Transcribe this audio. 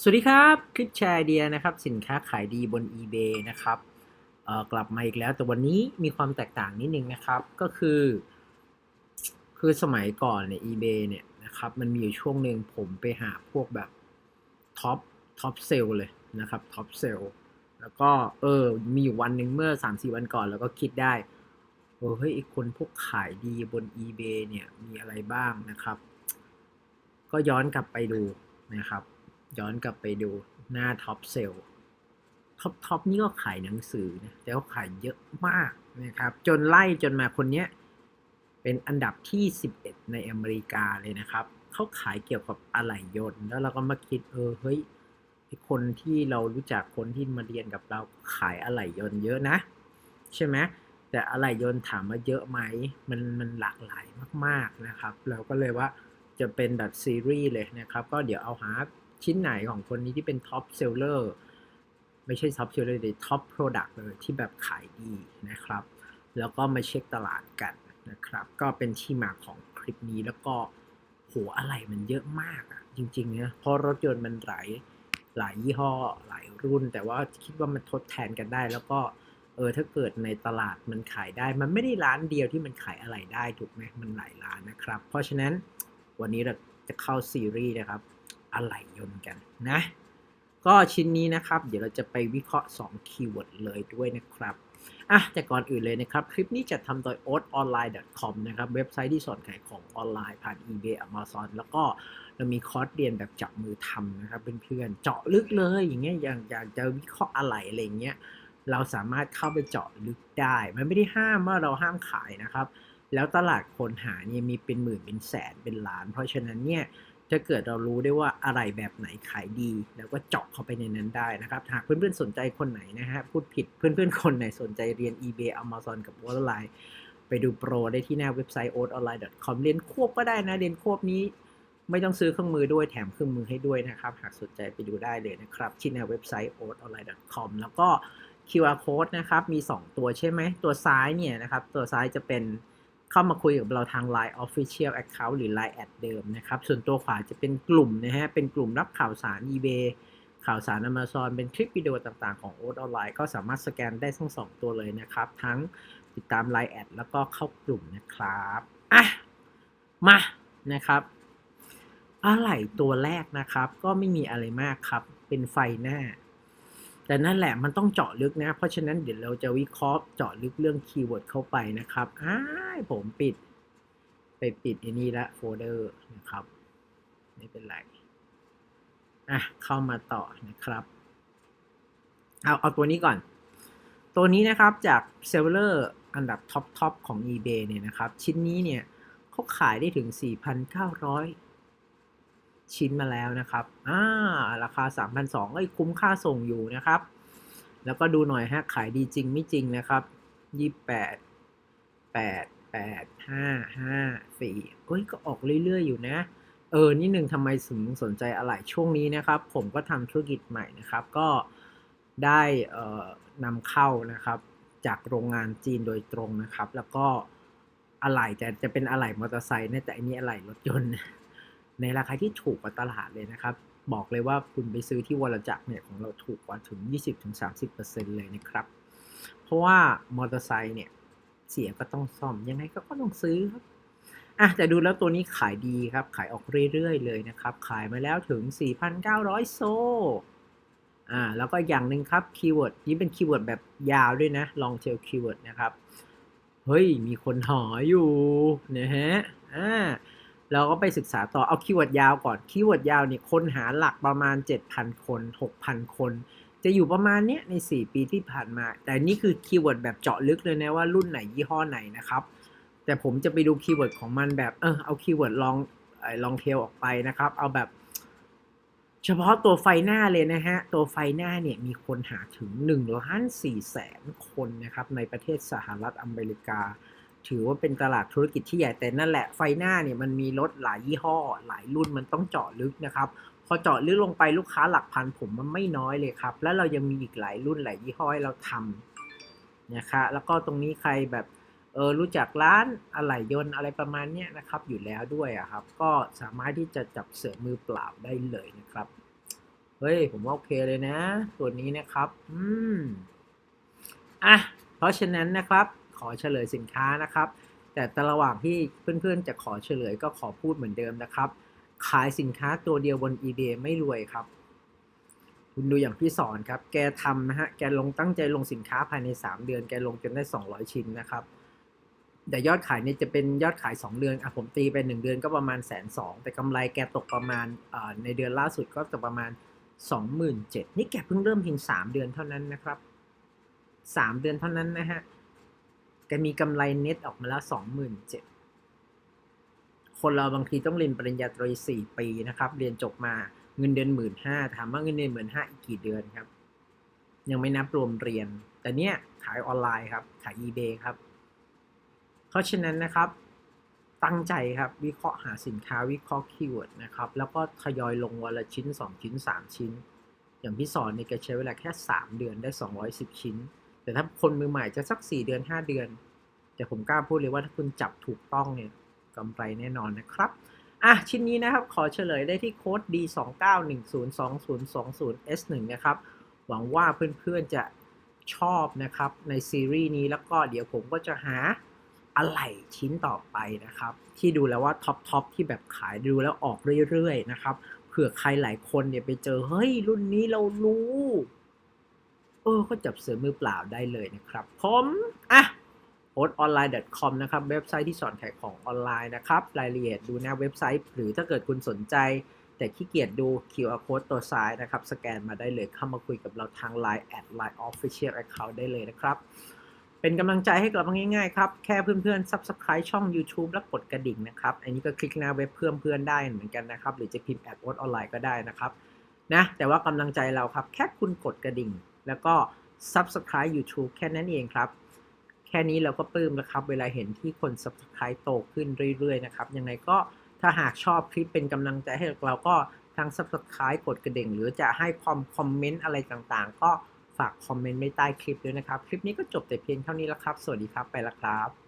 สวัสดีครับ คลิปแชร์ไอเดียนะครับ สินค้าขายดีบน eBay นะครับกลับมาอีกแล้วแต่วันนี้มีความแตกต่างนิดนึงนะครับ ก็คือ คือสมัยก่อนเนี่ย eBay เนี่ยนะครับมันมีอยู่ช่วงหนึ่งผมไปหาพวกแบบท็อปท็อปเซลเลยนะครับท็อปเซลแล้วก็เออมีอยู่วันหนึ่งเมื่อ 3-4 วันก่อน แล้วก็คิดได้เออเฮ้ยไอคนพวกขายดีบน eBay เนี่ยมีอะไรบ้างนะครับ ก็ย้อนกลับไปดูนะครับ ย้อนกลับไปดูหน้าท็อปเซลท็อปท็อปนี่ก็ขายหนังสือนะแต่เขาขายเยอะมากนะครับ จนไล่จนมาคนเนี้ยเป็นอันดับที่ 11 ในอเมริกาเลยนะครับ เขาขายเกี่ยวกับอะไหล่ยนต์ แล้วเราก็มาคิดเออเฮ้ยคนที่เรารู้จักคนที่มาเรียนกับเราขายอะไหล่ยนต์เยอะนะ ใช่ไหมแต่อะไหล่ยนต์ถามว่าเยอะไหมมันมันหลากหลายมาก ๆนะครับ เราก็เลยว่าจะเป็นแบบซีรีส์เลยนะครับ ก็เดี๋ยวเอาหา ชิ้นไหนของคนนี้ที่เป็นท็อปเซลเลอร์ไม่ใช่ท็อปเซลเลอร์เลยท็อปโปรดักต์เลยที่แบบขายดีนะครับ แล้วก็มาเช็คตลาดกันนะครับ ก็เป็นที่มาของคลิปนี้แล้วก็โหอะไรมันเยอะมากอะจริงๆนะเพราะรถยนต์มันหลายหลายยี่ห้อหลายรุ่น แต่ว่าคิดว่ามันทดแทนกันได้ แล้วก็เออถ้าเกิดในตลาดมันขายได้ มันไม่ได้ร้านเดียวที่มันขายอะไรได้ถูกไหมมันหลายร้านนะครับ เพราะฉะนั้นวันนี้เราจะเข้าซีรีส์นะครับ อะไหล่ยนต์กันนะ ก็ชิ้นนี้นะครับ เดี๋ยวเราจะไปวิเคราะห์ 2 คีย์เวิร์ดเลยด้วยนะครับอะแต่ก่อนอื่นเลยนะครับ คลิปนี้จะทำโดย oatonline.com นะครับเว็บไซต์ที่สอนขายของออนไลน์ผ่าน eBay Amazon แล้วก็เรามีคอร์สเรียนแบบจับมือทำนะครับเพื่อนๆเจาะลึกเลยอย่างเงี้ยอย่างอยากจะวิเคราะห์อะไหล่อะไรเงี้ยเราสามารถเข้าไปเจาะลึกได้ มันไม่ได้ห้ามว่าเราห้ามขายนะครับ แล้วตลาดคนหาเนี่ยมีเป็นหมื่นเป็นแสนเป็นล้าน เพราะฉะนั้นเนี่ย ถ้าเกิดเรารู้ได้ว่าอะไรแบบไหนขายดี แล้วก็เจาะเข้าไปในนั้นได้นะครับ หากเพื่อนๆสนใจคนไหนนะฮะพูดผิดเพื่อนๆคนไหนสนใจเรียน eBay Amazon กับ w o r l d l i n e ไปดูโปรได้ที่หน้าเว็บไซต์ oatonline.com เรียนควบก็ได้นะ เรียนควบนี้ ไม่ต้องซื้อเครื่องมือด้วยแถมเครื่องมือให้ด้วยนะครับ หากสนใจไปดูได้เลยนะครับที่หน้าเว็บไซต์ oatonline.com แล้วก็ QR code นะครับมี 2 ตัวใช่ไหมตัวซ้ายเนี่ยนะครับตัวซ้ายจะเป็น เข้ามาคุยกับเราทาง Line Official Account หรือ Line แอดเดิมนะครับ ส่วนตัวขวาจะเป็นกลุ่มนะฮะ เป็นกลุ่มรับข่าวสาร eBay ข่าวสาร Amazon เป็นคลิปวิดีโอต่างๆของ o อ t ออนไลน์ก็สามารถสแกนได้ทั้ง2ตัวเลยนะครับ ทั้งติดตาม Line แอดแล้วก็เข้ากลุ่มนะครับอะมานะครับ อะไรตัวแรกนะครับ ก็ไม่มีอะไรมากครับ เป็นไฟหน้า แต่นั่นแหละมันต้องเจาะลึกนะ เพราะฉะนั้นเดี๋ยวเราจะวิเคราะห์เจาะลึกเรื่องคีย์เวิร์ดเข้าไปนะครับอ้าผมปิด ไปปิดอันนี้ละโฟลเดอร์นะครับ ไม่เป็นไร อะ เข้ามาต่อนะครับ เอาเอาตัวนี้ก่อน ตัวนี้นะครับจากเซลเลอร์อันดับท็อปทอปของ eBay เนี่ยนะครับ ชิ้นนี้เนี่ยเขาขายได้ถึง 4,900 ชิ้นมาแล้วนะครับอ่าราคา 3,200เอ้ยคุ้มค่าส่งอยู่นะครับ แล้วก็ดูหน่อยฮะขายดีจริงไม่จริงนะครับ 28 8 8 5 5 4เอ้ยก็ออกเรื่อยๆอยู่นะ เออ นี่หนึ่งทำไมถึงสนใจอะไรช่วงนี้นะครับ ผมก็ทำธุรกิจใหม่นะครับ ก็ได้เอ่อนำเข้านะครับ จากโรงงานจีนโดยตรงนะครับ แล้วก็อะไหล่จะจะเป็นอะไหล่มอเตอร์ไซค์นะแต่อันนี้อะไหล่รถยนต์ ในราคาที่ถูกกว่าตลาดเลยนะครับ บอกเลยว่าคุณไปซื้อที่วรจักรเนี่ยของเราถูกกว่าถึง 20-30%เลยนะครับ เพราะว่ามอเตอร์ไซค์เนี่ยเสียก็ต้องซ่อมยังไงก็ต้องซื้อครับอะแต่ดูแล้วตัวนี้ขายดีครับ ขายออกเรื่อยๆเลยนะครับ ขายมาแล้วถึง 4,900 โซอ่าแล้วก็อย่างหนึ่งครับคีย์เวิร์ดนี้เป็นคีย์เวิร์ดแบบยาวด้วยนะลองเทลคีย์เวิร์ดนะครับ เฮ้ย มีคนหาอยู่นะฮะอ่า เราก็ไปศึกษาต่อเอาคีย์เวิร์ดยาวก่อนคีย์เวิร์ดยาวเนี่ยคนหาหลักประมาณ 7,000 คน 6,000 คน จะอยู่ประมาณเนี้ยใน 4 ปีที่ผ่านมา แต่นี่คือคีย์เวิร์ดแบบเจาะลึกเลยนะว่ารุ่นไหนยี่ห้อไหนนะครับ แต่ผมจะไปดูคีย์เวิร์ดของมันแบบเออเอาคีย์เวิร์ดลองลองเทลออกไปนะครับ เอาแบบเฉพาะตัวไฟหน้าเลยนะฮะ ตัวไฟหน้าเนี่ยมีคนหาถึง1ล้าน4แสนคนนะครับในประเทศสหรัฐอเมริกา ถือว่าเป็นตลาดธุรกิจที่ใหญ่แต่นั่นแหละไฟหน้าเนี่ยมันมีรถหลายยี่ห้อ หลายรุ่นมันต้องเจาะลึกนะครับพอเจาะลึกลงไปลูกค้าหลักพันผมมันไม่น้อยเลยครับ แล้วเรายังมีอีกหลายรุ่นหลายยี่ห้อให้เราทำนะคะแล้วก็ตรงนี้ใครแบบเออรู้จักร้านอะไหล่ยนต์อะไรประมาณนี้นะครับ อยู่แล้วด้วยอะครับ ก็สามารถที่จะจับเสือมือเปล่าได้เลยนะครับเฮ้ยผมว่าโอเคเลยนะ ตัวนี้นะครับ อืมอะเพราะฉะนั้นนะครับ ขอเฉลยสินค้านะครับ แต่แต่ระหว่างที่เพื่อนๆจะขอเฉลยก็ขอพูดเหมือนเดิมนะครับ ขายสินค้าตัวเดียวบน eBay ไม่รวยครับ คุณดูอย่างพี่สอนครับ แกทำนะฮะ แกลงตั้งใจลงสินค้าภายใน 3 เดือน แกลงจนได้ 200 ชิ้นนะครับ แต่ยอดขายเนี่ยจะเป็นยอดขาย 2 เดือน อะผมตีไป 1 เดือนก็ประมาณแสนสองแต่กำไรแกตกประมาณในเดือนล่าสุดก็จะประมาณ 27,000นี่แกเพิ่งเริ่มเพียง3 เดือนเท่านั้นนะครับ 3 เดือนเท่านั้นนะฮะ แกมีกำไรเน็ตออกมาแล้ว27,000คนเราบางทีต้องเรียนปริญญาตรี4ปีนะครับ เรียนจบมาเงินเดือนหมื่นห้าถามว่าเงินเดือนหมื่นห้าอีกกี่เดือนครับ ยังไม่นับรวมเรียน แต่เนี้ยขายออนไลน์ครับ ขาย eBay ครับ เพราะฉะนั้นนะครับ ตั้งใจครับวิเคราะห์หาสินค้าวิเคราะห์คีย์เวิร์ดนะครับ แล้วก็ทยอยลงวันละชิ้น 2 ชิ้น 3 ชิ้น อย่างพี่สอนเนี่ยแกใช้เวลาแค่ 3 เดือนได้ 210 ชิ้น แต่ถ้าคนมือใหม่จะสัก 4 เดือน 5 เดือน แต่ผมกล้าพูดเลยว่าถ้าคุณจับถูกต้องเนี่ยกำไรแน่นอนนะครับอะชิ้นนี้นะครับขอเฉลยได้ที่โค้ด D 2 9 1 0 2 0 2 0 S 1 นะครับ หวังว่าเพื่อนๆจะชอบนะครับในซีรีส์นี้แล้วก็เดี๋ยวผมก็จะหาอะไหล่ชิ้นต่อไปนะครับ ที่ดูแล้วว่าท็อปทอปที่แบบขายดูแล้วออกเรื่อยๆนะครับเผื่อใครหลายคนเนี่ยไปเจอ เฮ้ยรุ่นนี้เรารู้ ออก็จับเสือมือเปล่าได้เลยนะครับผมอะ o t o n l i n e c o m นะครับ เว็บไซต์ที่สอนขายของออนไลน์นะครับ รายละเอียดดูหน้าเว็บไซต์ หรือถ้าเกิดคุณสนใจ แต่ขี้เกียจดู QR code ตัวซ้ายนะครับ สแกนมาได้เลยเข้ามาคุยกับเราทาง Line at Line Official Account ได้เลยนะครับ เป็นกำลังใจให้กับเราง่ายๆครับ แค่เพื่อนๆ Subscribe ช่อง YouTube แล้วกดกระดิ่งนะครับ อันนี้ก็คลิกหน้าเว็บเพื่อนเพื่อนได้เหมือนกันนะครับ หรือจะพิมพ์แอดโอออนไลน์ก็ได้นะครับนะแต่ว่ากำลังใจเราครับแค่คุณกดกระดิ่ง แล้วก็ Subscribe YouTube แค่นั้นเองครับ แค่นี้เราก็ปลื้มแล้วครับ เวลาเห็นที่คน Subscribe โตขึ้นเรื่อยๆนะครับ ยังไงก็ถ้าหากชอบคลิปเป็นกำลังใจให้เราก็ทั้ง Subscribe กดกระดิ่ง หรือจะให้ความคอมเมนต์อะไรต่างๆ ก็ฝากคอมเมนต์ไว้ใต้คลิปด้วยนะครับ คลิปนี้ก็จบแต่เพียงเท่านี้แล้วครับ สวัสดีครับ ไปแล้วครับ